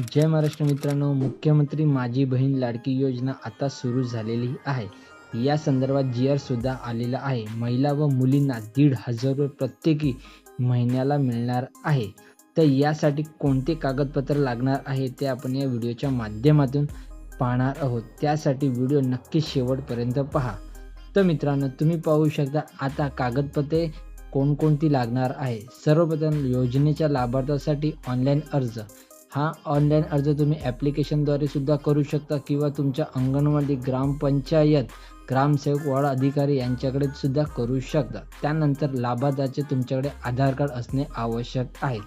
जय महाराष्ट्र मित्रांनो मुख्यमंत्री माझी बहीण लाडकी योजना आता सुरू झालेली आहे. या संदर्भात जी आर सुद्धा आलेला आहे. महिला व मुलींना दीड हजार रुपये प्रत्येकी महिन्याला मिळणार आहे. तर यासाठी कोणते कागदपत्र लागणार आहे ते आपण या व्हिडिओच्या माध्यमातून पाहणार आहोत. त्यासाठी व्हिडिओ नक्की शेवटपर्यंत पहा. तर मित्रांनो तुम्ही पाहू शकता आता कागदपत्रे कोणकोणती लागणार आहे. सर्वप्रथम योजनेच्या लाभार्थ्यासाठी ऑनलाईन अर्ज. हा ऑनलाईन अर्ज तुम्ही ॲप्लिकेशनद्वारे सुद्धा करू शकता किंवा तुमच्या अंगणवाडी ग्रामपंचायत ग्रामसेवक वॉर्ड अधिकारी यांच्याकडे सुद्धा करू शकता. त्यानंतर लाभार्थ्याचे तुमच्याकडे आधार कार्ड असणे आवश्यक आहे.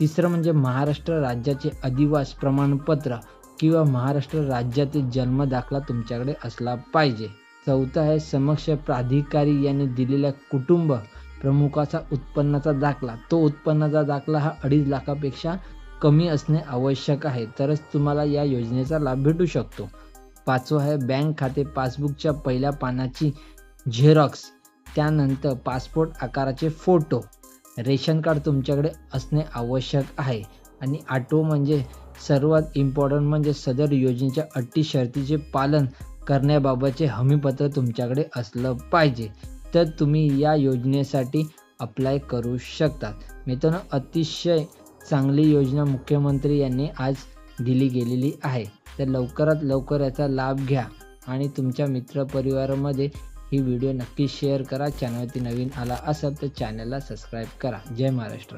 तिसरं म्हणजे महाराष्ट्र राज्याचे अधिवास प्रमाणपत्र किंवा महाराष्ट्र राज्यातील जन्म दाखला तुमच्याकडे असला पाहिजे. चौथा आहे समक्ष प्राधिकारी यांनी दिलेल्या कुटुंब प्रमुखाचा उत्पन्नाचा दाखला. तो उत्पन्नाचा दाखला हा अडीच लाखापेक्षा कमी असणे आवश्यक आहे. तरच तुम्हाला या योजनेचा लाभ भेटू शकतो. पाचवं आहे बँक खाते पासबुकच्या पहिल्या पानाची झेरॉक्स. त्यानंतर पासपोर्ट आकाराचे फोटो. रेशन कार्ड तुमच्याकडे असणे आवश्यक आहे. आणि आठवं म्हणजे सर्वात इम्पॉर्टंट म्हणजे सदर योजनेच्या अटी शर्तीचे पालन करण्याबाबतचे हमीपत्र तुमच्याकडे असलं पाहिजे. तर तुम्ही या योजनेसाठी अप्लाय करू शकतात. मित्रांनो अतिशय चांगली योजना मुख्यमंत्री यांनी आज दिली गेलेली आहे. तर लवकरात लवकर याचा लाभ घ्या आणि तुमच्या मित्रपरिवारामध्ये ही व्हिडिओ नक्की शेअर करा. चॅनलवरती नवीन आला असेल तर चॅनलला सबस्क्राईब करा. जय महाराष्ट्र.